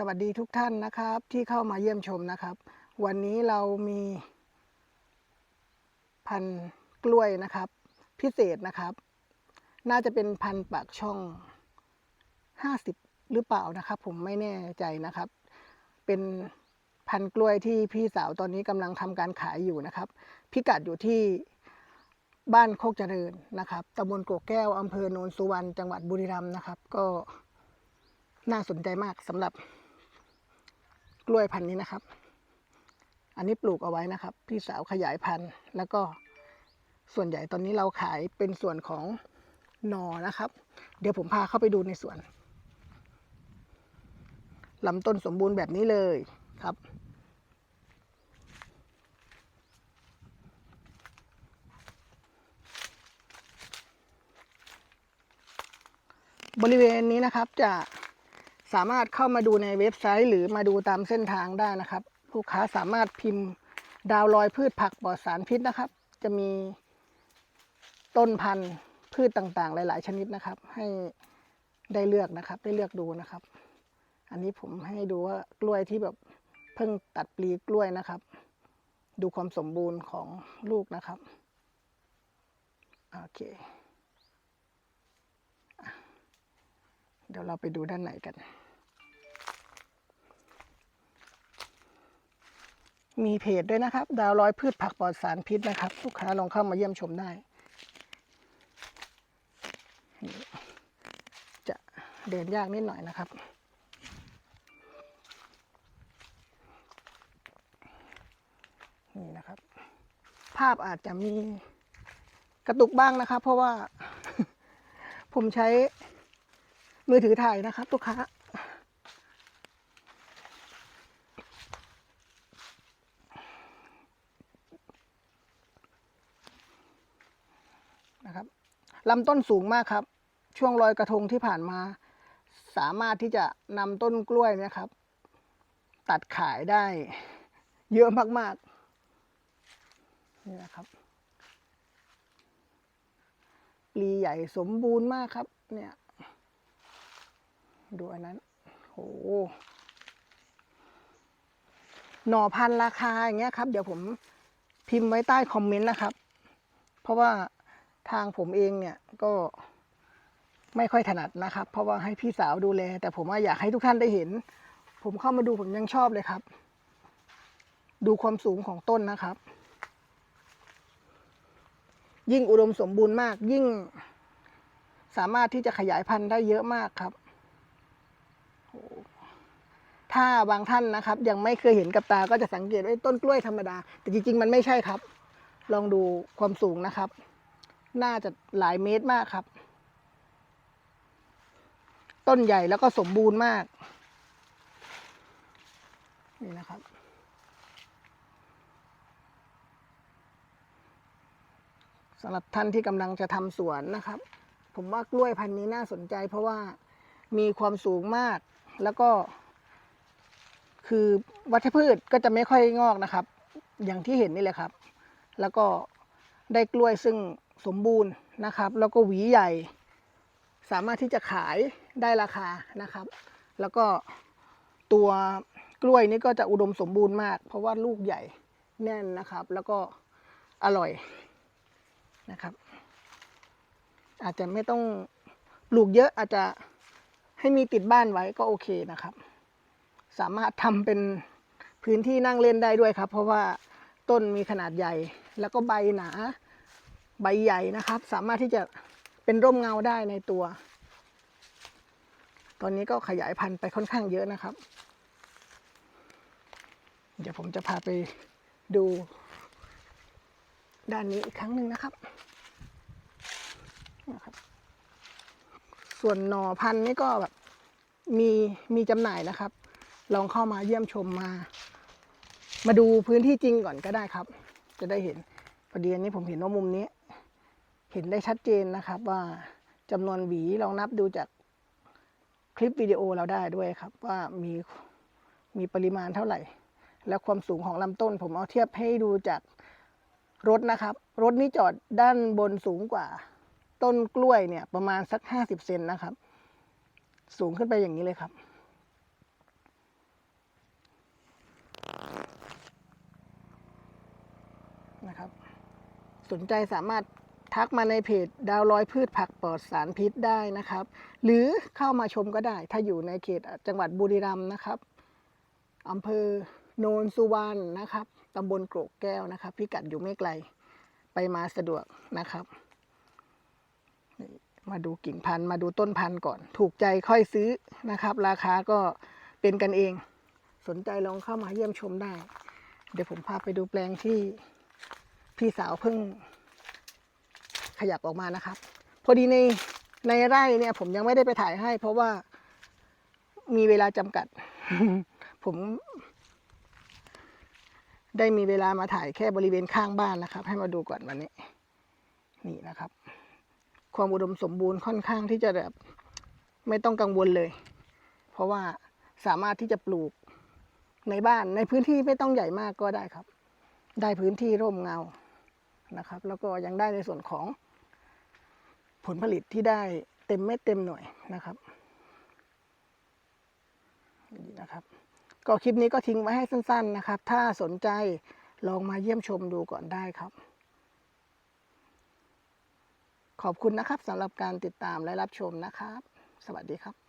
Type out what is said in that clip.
สวัสดีทุกท่านนะครับ ที่เข้ามาเยี่ยมชมนะครับ วันนี้เรามี พันกล้วยนะครับ พิเศษนะครับ น่าจะเป็นพันปากช่องห้าสิบหรือเปล่านะครับ ผมไม่แน่ใจนะครับ เป็นพันกล้วยที่พี่สาวตอนนี้กำลังทำการขายอยู่นะครับ พิกัดอยู่ที่บ้านโคกเจริญนะครับตำบลโกกแก้วอำเภอโนนสุวรรณจังหวัดบุรีรัมย์นะครับ ก็น่าสนใจมากสำหรับ กล้วยพันธุ์นี้นะครับ อันนี้ปลูกเอาไว้นะครับ พี่สาวขยายพันธุ์ แล้วก็ส่วนใหญ่ตอนนี้เราขายเป็นส่วนของนอนะครับ เดี๋ยวผมพาเข้าไปดูในสวนลำต้นสมบูรณ์แบบนี้เลยครับ บริเวณนี้นะครับจะ สามารถเข้ามาดูในเว็บไซต์ หรือมาดูตามเส้นทางได้นะครับ ลูกค้าสามารถพิมพ์ดาวลอยพืชผักปลอดสารพิษนะครับ จะมีต้นพันธุ์พืชต่างๆ หลาย ๆ ชนิดนะครับ ให้ได้เลือกนะครับ ได้เลือกดูนะครับ อันนี้ผมให้ดูว่ากล้วยที่แบบเพิ่งตัดปลีกล้วยนะครับ ดูความสมบูรณ์ของลูกนะครับโอเคเดี๋ยวเราไปดูด้านในกัน มีเพจด้วยนะครับ ดาวร้อยพืชผักปลอดสารพิษนะครับ ลูกค้าลองเข้ามาเยี่ยมชมได้ จะเดินยากนิดหน่อยนะครับ นี่นะครับ ภาพอาจจะมีกระตุกบ้างนะครับ เพราะว่า ผมใช้มือถือถ่ายนะครับลูกค้า นะครับ ลำต้นสูงมากครับ ช่วงลอยกระทงที่ผ่านมา สามารถที่จะนำต้นกล้วยเนะครับ ตัดขายได้ เยอะมากๆนี่นะครับปลีใหญ่สมบูรณ์มากครับ เนี่ย ดูอันนั้นโหหน่อพันราคาอย่างเงี้ยครับ เดี๋ยวผมพิมพ์ไว้ใต้คอมเมนต์นะครับ เพราะว่า ทางผมเองเนี่ยก็ไม่ค่อยถนัดนะครับ เพราะว่าให้พี่สาวดูแล แต่ผมว่าอยากให้ทุกท่านได้เห็น ผมเข้ามาดูผมยังชอบเลยครับ ดูความสูงของต้นนะครับ ยิ่งอุดมสมบูรณ์มาก ยิ่งสามารถที่จะขยายพันธุ์ได้เยอะมากครับ ถ้าบางท่านนะครับ ยังไม่เคยเห็นกับตาก็จะสังเกตว่าต้นกล้วยธรรมดา แต่จริง ๆ มันไม่ใช่ครับ ลองดูความสูงนะครับ น่าจะหลายเมตรมากครับ ต้นใหญ่แล้วก็สมบูรณ์มาก นี่นะครับ สำหรับท่านที่กำลังจะทำสวนนะครับ ผมว่ากล้วยพันธุ์นี้น่าสนใจ เพราะว่ามีความสูงมาก แล้วก็ คือวัชพืชก็จะไม่ค่อยงอกนะครับ อย่างที่เห็นนี่แหละครับ แล้วก็ได้กล้วยซึ่ง สมบูรณ์นะครับ แล้วก็หวีใหญ่ สามารถที่จะขายได้ราคานะครับ แล้วก็ตัวกล้วยนี่ก็จะอุดมสมบูรณ์มาก เพราะว่าลูกใหญ่แน่นนะครับ แล้วก็อร่อยนะครับ อาจจะไม่ต้องปลูกเยอะอาจจะให้มีติดบ้านไว้ก็โอเคนะครับ สามารถทำเป็นพื้นที่นั่งเล่นได้ด้วยครับ เพราะว่าต้นมีขนาดใหญ่แล้วก็ใบหนา ใบใหญ่นะครับ สามารถที่จะเป็นร่มเงาได้ในตัว ตอนนี้ก็ขยายพันธุ์ไปค่อนข้างเยอะนะครับ เดี๋ยวผมจะพาไปดู ด้านนี้อีกครั้งหนึ่งนะครับนะครับ ส่วนหน่อพันธุ์นี่ก็แบบมีมีจำหน่ายนะครับ ลองเข้ามาเยี่ยมชมมา มาดูพื้นที่จริงก่อนก็ได้ครับ จะได้เห็นพอดีอันนี้ผมเห็นว่ามุมนี้ เห็นได้ชัดเจนนะครับว่าจำนวนหวีลองนับดูจากคลิปวิดีโอเราได้ด้วยครับ ว่ามีมีปริมาณเท่าไหร่ และความสูงของลำต้น ผมเอาเทียบให้ดูจากรถนะครับ รถนี่จอดด้านบนสูงกว่า ต้นกล้วยเนี่ยประมาณสักห้าสิบเซนนะครับ สูงขึ้นไปอย่างนี้เลยครับนะครับ สนใจสามารถ ทักมาในเพจดาวร้อยพืชผักปลอดสารพิษได้นะครับ หรือเข้ามาชมก็ได้ ถ้าอยู่ในเขตจังหวัดบุรีรัมย์นะครับอำเภอโนนสุวรรณนะครับตำบลโกรกแก้วนะครับ พิกัดอยู่ไม่ไกลไปมาสะดวกนะครับ มาดูกิ่งพันธุ์มาดูต้นพันธุ์ก่อน ถูกใจค่อยซื้อนะครับ ราคาก็เป็นกันเอง สนใจลองเข้ามาเยี่ยมชมได้ เดี๋ยวผมพาไปดูแปลงที่พี่สาวเพิ่ง ขยับออกมานะครับ พอดีในในไร่เนี่ย ผมยังไม่ได้ไปถ่ายให้ เพราะว่ามีเวลาจำกัด ผม ได้มีเวลามาถ่ายแค่บริเวณข้างบ้านนะครับ ให้มาดูก่อนวันนี้ นี่นะครับ ความอุดมสมบูรณ์ค่อนข้างที่จะแบบไม่ต้องกังวลเลย เพราะว่าสามารถที่จะปลูกในบ้านในพื้นที่ไม่ต้องใหญ่มากก็ได้ครับ ได้พื้นที่ร่มเงานะครับ แล้วก็ยังได้ในส่วนของ ผลผลิตที่ได้เต็มเม็ดเต็มหน่วยนะครับนี่นะครับ ก็คลิปนี้ก็ทิ้งไว้ให้สั้น ๆนะครับ ถ้าสนใจลองมาเยี่ยมชมดูก่อนได้ครับ ขอบคุณนะครับสำหรับการติดตามและรับชมนะครับ สวัสดีครับ